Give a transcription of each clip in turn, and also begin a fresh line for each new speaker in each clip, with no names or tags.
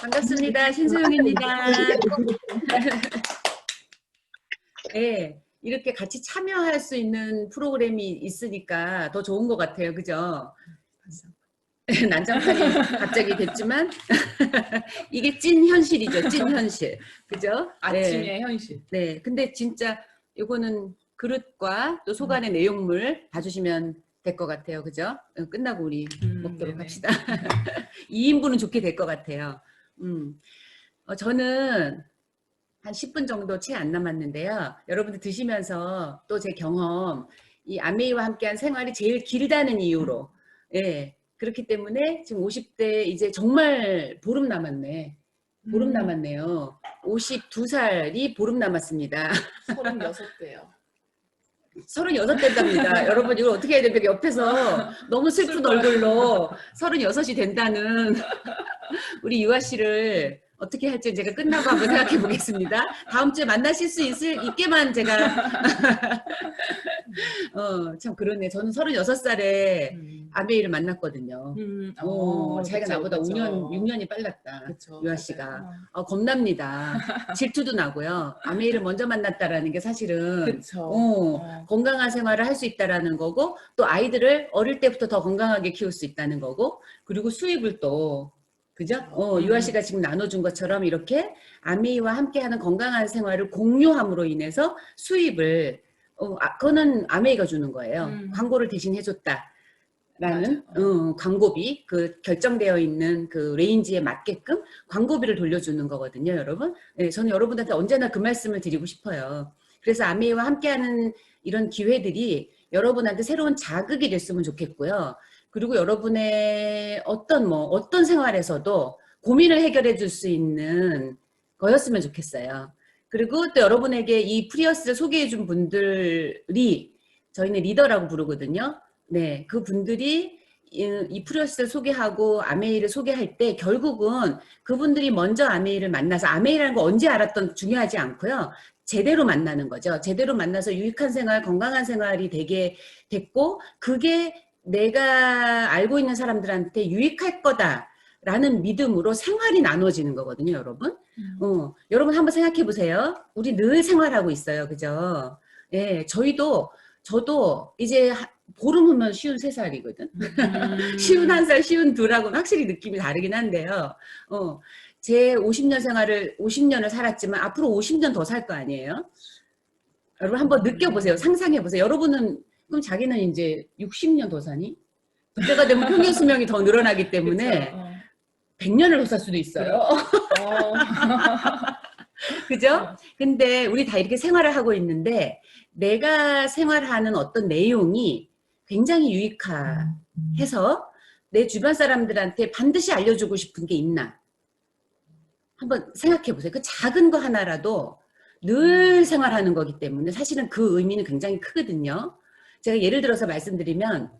반갑습니다. 신소영입니다. 네, 이렇게 같이 참여할 수 있는 프로그램이 있으니까 더 좋은 것 같아요. 그죠? 난장판이 갑자기 됐지만 이게 찐 현실이죠. 찐 현실. 그죠?
아침의
네.
현실.
네, 근데 진짜 이거는 그릇과 또 속안의 내용물 봐주시면 될 것 같아요. 그죠? 어, 끝나고 우리
음,
먹도록
네네.
합시다. 2인분은 좋게 될 것 같아요. 음. 어, 저는 한 10분 정도 채 안 남았는데요. 여러분들 드시면서 또 제 경험, 이 아메이와 함께한 생활이 제일 길다는 이유로, 예. 그렇기 때문에 지금 50대 이제 정말 보름 남았네. 보름
음.
남았네요. 52살이 보름 남았습니다.
36대요.
36된답니다. 여러분 이걸 어떻게 해야 됩니까? 옆에서 너무 슬픈. 얼굴로 36이 된다는 우리 유아 씨를 어떻게 할지 제가 끝나고 한번 생각해 보겠습니다. 다음 주에 만나실 수 있을 있게만 제가 어, 참 그러네. 저는 36살에
음.
아베이를 만났거든요.
음,
어, 자기가
그쵸,
나보다
그쵸.
5년, 6년이 빨랐다.
그쵸,
유아. 씨가. 어, 겁납니다. 질투도 나고요. 아메이를 먼저 만났다라는 게 사실은. 어,
어.
건강한 생활을 할 수 있다라는 거고 또 아이들을 어릴 때부터 더 건강하게 키울 수 있다는 거고 그리고 수입을 또 그죠? 어,
음.
유아 씨가 지금 나눠준 것처럼 이렇게 아미와 함께하는 건강한 생활을 공유함으로 인해서 수입을 어, 아, 그거는 아메이가 주는 거예요.
음.
광고를 대신 해줬다. 라는. 어, 광고비 그 결정되어 있는 그 레인지에 맞게끔 광고비를 돌려주는 거거든요, 여러분. 네, 저는 여러분한테 언제나 그 말씀을 드리고 싶어요. 그래서 아메이와 함께하는 이런 기회들이 여러분한테 새로운 자극이 됐으면 좋겠고요. 그리고 여러분의 어떤 뭐 어떤 생활에서도 고민을 해결해 줄 수 있는 거였으면 좋겠어요. 그리고 또 여러분에게 이 프리어스를 소개해 준 분들이 저희는 리더라고 부르거든요. 네, 그 분들이 이, 이 프리어스를 소개하고 아메이를 소개할 때 결국은 그분들이 먼저 아메이를 만나서 아메이라는 거 언제 알았던 중요하지 않고요. 제대로 만나는 거죠. 제대로 만나서 유익한 생활, 건강한 생활이 되게 됐고 그게 내가 알고 있는 사람들한테 유익할 거다라는 믿음으로 생활이 나눠지는 거거든요, 여러분.
음.
어, 여러분 한번 생각해 보세요. 우리 늘 생활하고 있어요. 그죠? 예, 저희도, 저도 이제 하- 보름 후면 쉬운 세 살이거든.
음.
쉬운 한 살, 쉬운 둘하고는 확실히 느낌이 다르긴 한데요. 어, 제 50년 생활을, 50년을 살았지만 앞으로 50년 더 살 거 아니에요? 여러분 한번 느껴보세요. 상상해보세요. 여러분은, 그럼 자기는 이제 60년 더 사니? 그때가 되면 평균 수명이 더 늘어나기 때문에
어.
100년을 더 살 수도 있어요.
어.
그죠? 근데 우리 다 이렇게 생활을 하고 있는데 내가 생활하는 어떤 내용이 굉장히 유익해서 내 주변 사람들한테 반드시 알려주고 싶은 게 있나? 한번 생각해 보세요. 그 작은 거 하나라도 늘 생활하는 거기 때문에 사실은 그 의미는 굉장히 크거든요. 제가 예를 들어서 말씀드리면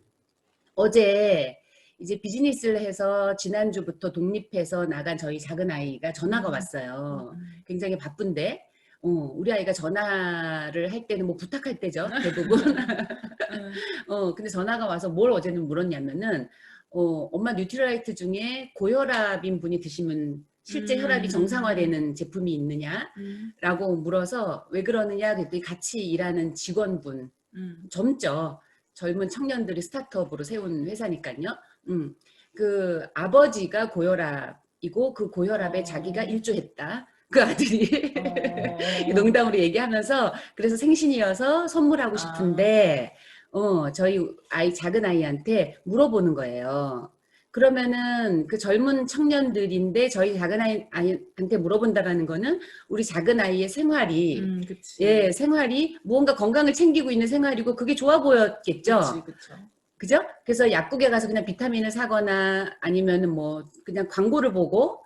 어제 이제 비즈니스를 해서 지난주부터 독립해서 나간 저희 작은 아이가 전화가
음.
왔어요. 굉장히 바쁜데 어, 우리 아이가 전화를 할 때는 뭐 부탁할 때죠 대부분
음.
어 근데 전화가 와서 뭘 어제는 물었냐면은 어 엄마 뉴트라이트 중에 고혈압인 분이 드시면 실제
음.
혈압이 정상화되는 제품이 있느냐라고
음.
물어서 왜 그러느냐 그랬더니 같이 일하는 직원분
음.
젊죠 젊은 청년들이 스타트업으로 세운 회사니까요 음, 그 아버지가 고혈압이고 그 고혈압에
어.
자기가 일조했다 그 아들이
어.
농담으로 얘기하면서 그래서 생신이어서 선물하고
아.
싶은데 어 저희 아이 작은 아이한테 물어보는 거예요. 그러면은 그 젊은 청년들인데 저희 작은 아이, 아이한테 물어본다라는 거는 우리 작은 아이의 생활이
음.
예 생활이 무언가 건강을 챙기고 있는 생활이고 그게 좋아 보였겠죠.
그치, 그쵸.
그죠? 그래서 약국에 가서 그냥 비타민을 사거나 아니면은 뭐 그냥 광고를 보고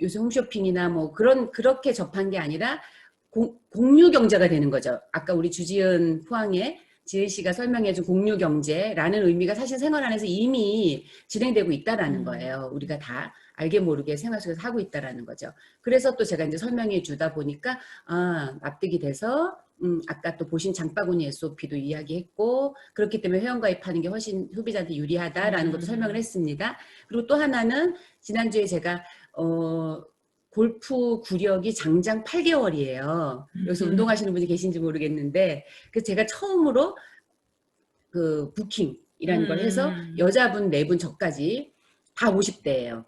요새 홈쇼핑이나 뭐 그런 그렇게 접한 게 아니라 공, 공유 경제가 되는 거죠. 아까 우리 주지은 포항에 지은 씨가 설명해준 공유 경제라는 의미가 사실 생활 안에서 이미 진행되고 있다라는
음.
거예요. 우리가 다 알게 모르게 생활 속에서 하고 있다라는 거죠. 그래서 또 제가 이제 설명해 주다 보니까 아 납득이 돼서 음, 아까 또 보신 장바구니 SOP도 이야기했고 그렇기 때문에 회원가입하는 게 훨씬 소비자한테 유리하다라는 것도
음.
설명을 했습니다. 그리고 또 하나는 지난주에 제가 어, 골프 구력이 장장 8개월이에요. 여기서
음.
운동하시는 분이 계신지 모르겠는데, 그래서 제가 처음으로 그 부킹이라는 걸 해서
음.
여자분 네 분 저까지 다 50대예요.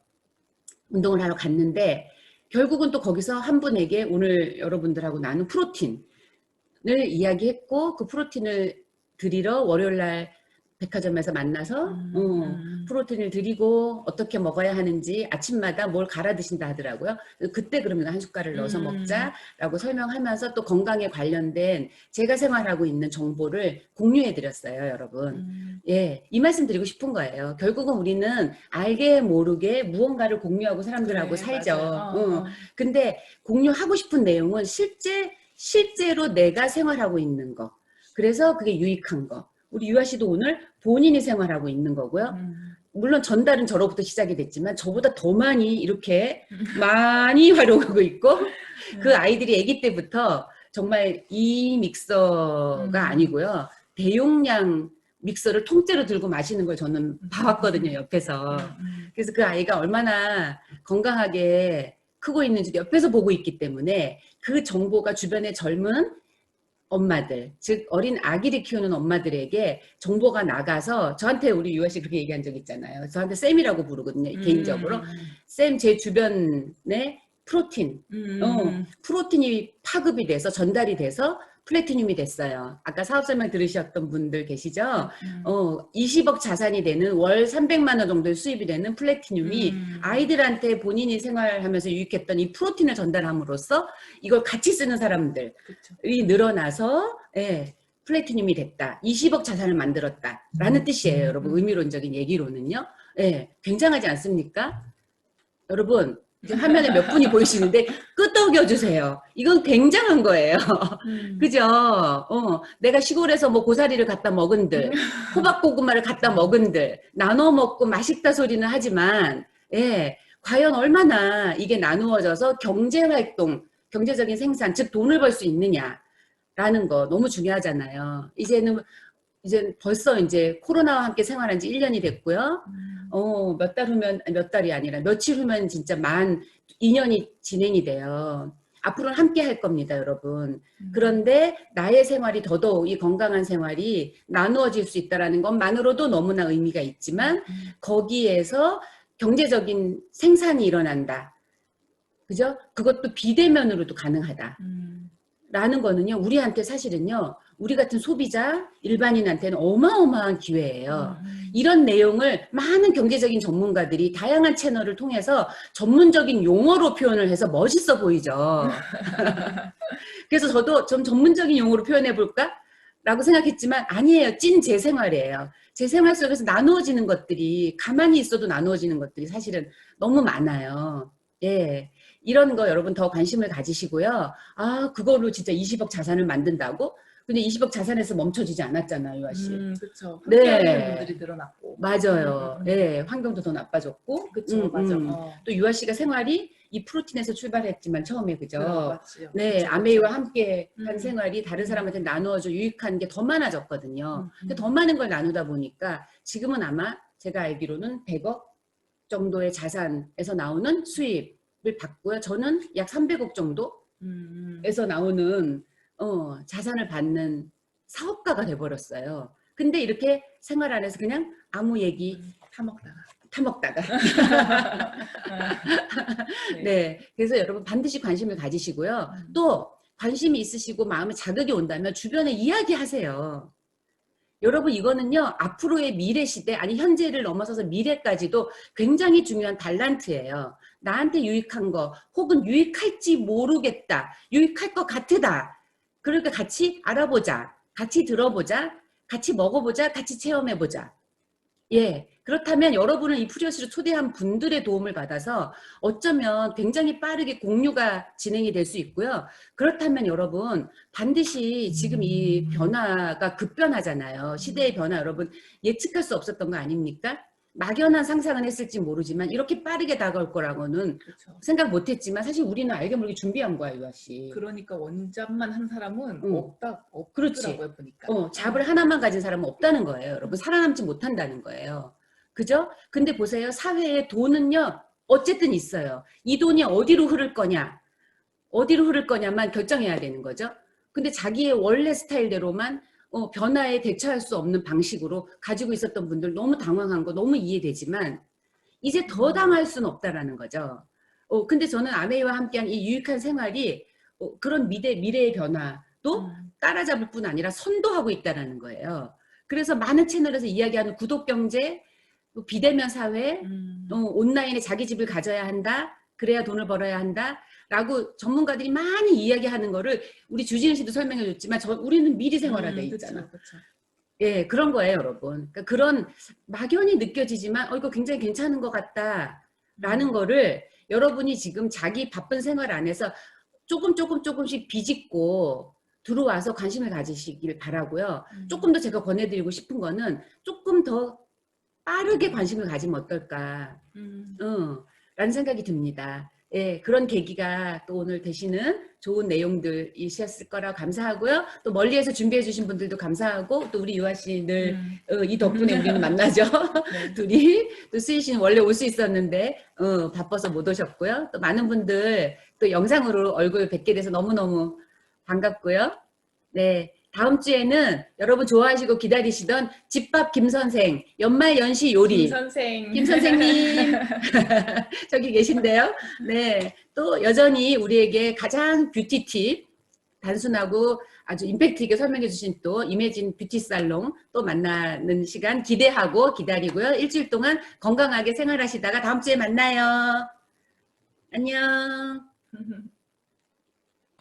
운동을 하러 갔는데 결국은 또 거기서 한 분에게 오늘 여러분들하고 나눈 프로틴을 이야기했고 그 프로틴을 드리러 월요일 날 백화점에서 만나서
음,
어,
음.
프로틴을 드리고 어떻게 먹어야 하는지 아침마다 뭘 갈아 드신다 하더라고요. 그때 그러면 한 숟갈을 넣어서
음.
먹자라고 설명하면서 또 건강에 관련된 제가 생활하고 있는 정보를 공유해 드렸어요, 여러분.
음.
예, 이 말씀 드리고 싶은 거예요. 결국은 우리는 알게 모르게 무언가를 공유하고 사람들하고
그래,
살죠.
어,
응.
어.
근데 공유하고 싶은 내용은 실제, 실제로 내가 생활하고 있는 거. 그래서 그게 유익한 거. 우리 유아 씨도 오늘 본인이 생활하고 있는 거고요.
음.
물론 전달은 저로부터 시작이 됐지만 저보다 더 많이 이렇게 많이 활용하고 있고 그 아이들이 아기 때부터 정말 이 믹서가
음.
아니고요. 대용량 믹서를 통째로 들고 마시는 걸 저는 봐왔거든요, 옆에서.
음.
그래서 그 아이가 얼마나 건강하게 크고 있는지 옆에서 보고 있기 때문에 그 정보가 주변의 젊은 엄마들, 즉 어린 아기를 키우는 엄마들에게 정보가 나가서 저한테 우리 유아 씨 그렇게 얘기한 적 있잖아요. 저한테 쌤이라고 부르거든요,
음.
개인적으로. 쌤 제 주변에 프로틴,
음.
어, 프로틴이 파급이 돼서 전달이 돼서 플래티늄이 됐어요. 아까 사업 설명 들으셨던 분들 계시죠?
음.
어, 20억 자산이 되는 월 300만 원 정도의 수입이 되는 플래티늄이
음.
아이들한테 본인이 생활하면서 유익했던 이 프로틴을 전달함으로써 이걸 같이 쓰는 사람들이
그쵸.
늘어나서 예, 플래티늄이 됐다. 20억 자산을 만들었다 라는
음.
뜻이에요.
음.
여러분 의미론적인 얘기로는요. 예, 굉장하지 않습니까? 여러분 지금 화면에 몇 분이 보이시는데 끄덕여 주세요. 이건 굉장한 거예요.
음.
그죠? 어, 내가 시골에서 뭐 고사리를 갖다 먹은들, 호박고구마를 갖다 먹은들, 나눠 먹고 맛있다 소리는 하지만, 예, 과연 얼마나 이게 나누어져서 경제활동, 경제적인 생산, 즉 돈을 벌 수 있느냐 라는 거 너무 중요하잖아요. 이제는, 이제 벌써 이제 코로나와 함께 생활한 지 1년이 됐고요.
음.
어, 몇 달 후면, 몇 달이 아니라 며칠 후면 진짜 만 2년이 진행이 돼요. 앞으로는 함께 할 겁니다, 여러분.
음.
그런데 나의 생활이 더더욱 이 건강한 생활이 나누어질 수 있다라는 것만으로도 너무나 의미가 있지만
음.
거기에서 경제적인 생산이 일어난다. 그죠? 그것도 비대면으로도 가능하다.
음.
라는 거는요, 우리한테 사실은요, 우리 같은 소비자, 일반인한테는 어마어마한 기회예요.
음.
이런 내용을 많은 경제적인 전문가들이 다양한 채널을 통해서 전문적인 용어로 표현을 해서 멋있어 보이죠. 그래서 저도 좀 전문적인 용어로 표현해 볼까? 라고 생각했지만 아니에요. 찐 제 생활이에요. 제 생활 속에서 나누어지는 것들이 가만히 있어도 나누어지는 것들이 사실은 너무 많아요. 예. 이런 거 여러분 더 관심을 가지시고요. 아, 그걸로 진짜 20억 자산을 만든다고? 근데 20억 자산에서 멈춰지지 않았잖아요, 유아 씨.
음, 그쵸.
네.
분들이 늘어났고.
맞아요.
음.
예, 환경도 더 나빠졌고.
그쵸,
음,
맞아.
음.
어.
또 유아 씨가 생활이 이 프로틴에서 출발했지만 처음에 그죠?
들어갔지요.
네,
그쵸,
아메이와
그쵸.
함께 한
음.
생활이 다른 사람한테 나누어져 유익한 게 더 많아졌거든요.
음,
근데
음.
더 많은 걸 나누다 보니까 지금은 아마 제가 알기로는 100억 정도의 자산에서 나오는 수입을 받고요. 저는 약 300억 정도에서
음,
나오는 어, 자산을 받는 사업가가 돼버렸어요. 근데 이렇게 생활 안에서 그냥 아무 얘기
음. 타먹다가.
타먹다가
네.
네. 그래서 여러분 반드시 관심을 가지시고요.
음.
또 관심이 있으시고 마음에 자극이 온다면 주변에 이야기하세요. 여러분 이거는요 앞으로의 미래 시대 아니 현재를 넘어서서 미래까지도 굉장히 중요한 달란트예요. 나한테 유익한 거 혹은 유익할지 모르겠다, 유익할 것 같으다. 그러니까 같이 알아보자, 같이 들어보자, 같이 먹어보자, 같이 체험해보자. 예. 그렇다면 여러분은 이 프리어스를 초대한 분들의 도움을 받아서 어쩌면 굉장히 빠르게 공유가 진행이 될 수 있고요. 그렇다면 여러분 반드시 지금 이 변화가 급변하잖아요. 시대의 변화 여러분 예측할 수 없었던 거 아닙니까? 막연한 상상은 했을지 모르지만 이렇게 빠르게 다가올 거라고는
그쵸.
생각 못했지만 사실 우리는 알게 모르게 준비한 거야 유아 씨.
그러니까 원잡만 한 사람은
응.
없다,
그렇지.
없더라고요, 보니까.
어, 잡을 하나만 가진 사람은 없다는 거예요. 여러분 살아남지 못한다는 거예요. 그죠? 근데 보세요. 사회의 돈은요. 어쨌든 있어요. 이 돈이 어디로 흐를 거냐, 어디로 흐를 거냐만 결정해야 되는 거죠. 근데 자기의 원래 스타일대로만 어, 변화에 대처할 수 없는 방식으로 가지고 있었던 분들 너무 당황한 거 너무 이해되지만 이제 더 당할 수는 없다라는 거죠. 어, 근데 저는 아메이와 함께한 이 유익한 생활이 어, 그런 미래, 미래의 변화도
음.
따라잡을 뿐 아니라 선도하고 있다라는 거예요. 그래서 많은 채널에서 이야기하는 구독 경제, 또 비대면 사회,
음.
어, 온라인에 자기 집을 가져야 한다. 그래야 돈을 벌어야 한다. 라고 전문가들이 많이 이야기하는 거를 우리 주진우 씨도 설명해 줬지만 저, 우리는 미리 생활화돼
음,
있잖아.
그쵸, 그쵸.
예, 그런 거예요, 여러분. 그러니까 그런 막연히 느껴지지만 어 이거 굉장히 괜찮은 것 같다라는
음.
거를 여러분이 지금 자기 바쁜 생활 안에서 조금 조금 조금씩 비집고 들어와서 관심을 가지시길 바라고요.
음.
조금 더 제가 권해드리고 싶은 거는 조금 더 빠르게 관심을 가지면 어떨까,
음.
어, 라는 생각이 듭니다. 예, 그런 계기가 또 오늘 되시는 좋은 내용들이셨을 거라고 감사하고요. 또 멀리에서 준비해 주신 분들도 감사하고 또 우리 유아 씨늘
음.
어, 이 덕분에 우리는 만나죠.
네.
둘이 또 수희 씨는 원래 올 수 있었는데 어, 바빠서 못 오셨고요. 또 많은 분들 또 영상으로 얼굴 뵙게 돼서 너무너무 반갑고요. 네. 다음 주에는 여러분 좋아하시고 기다리시던 집밥 김 선생 연말 연시 요리
김 선생.
김 선생님 저기 계신데요. 네, 또 여전히 우리에게 가장 뷰티 팁 단순하고 아주 임팩트 있게 설명해 주신 또 이매진 뷰티 살롱 또 만나는 시간 기대하고 기다리고요. 일주일 동안 건강하게 생활하시다가 다음 주에 만나요. 안녕.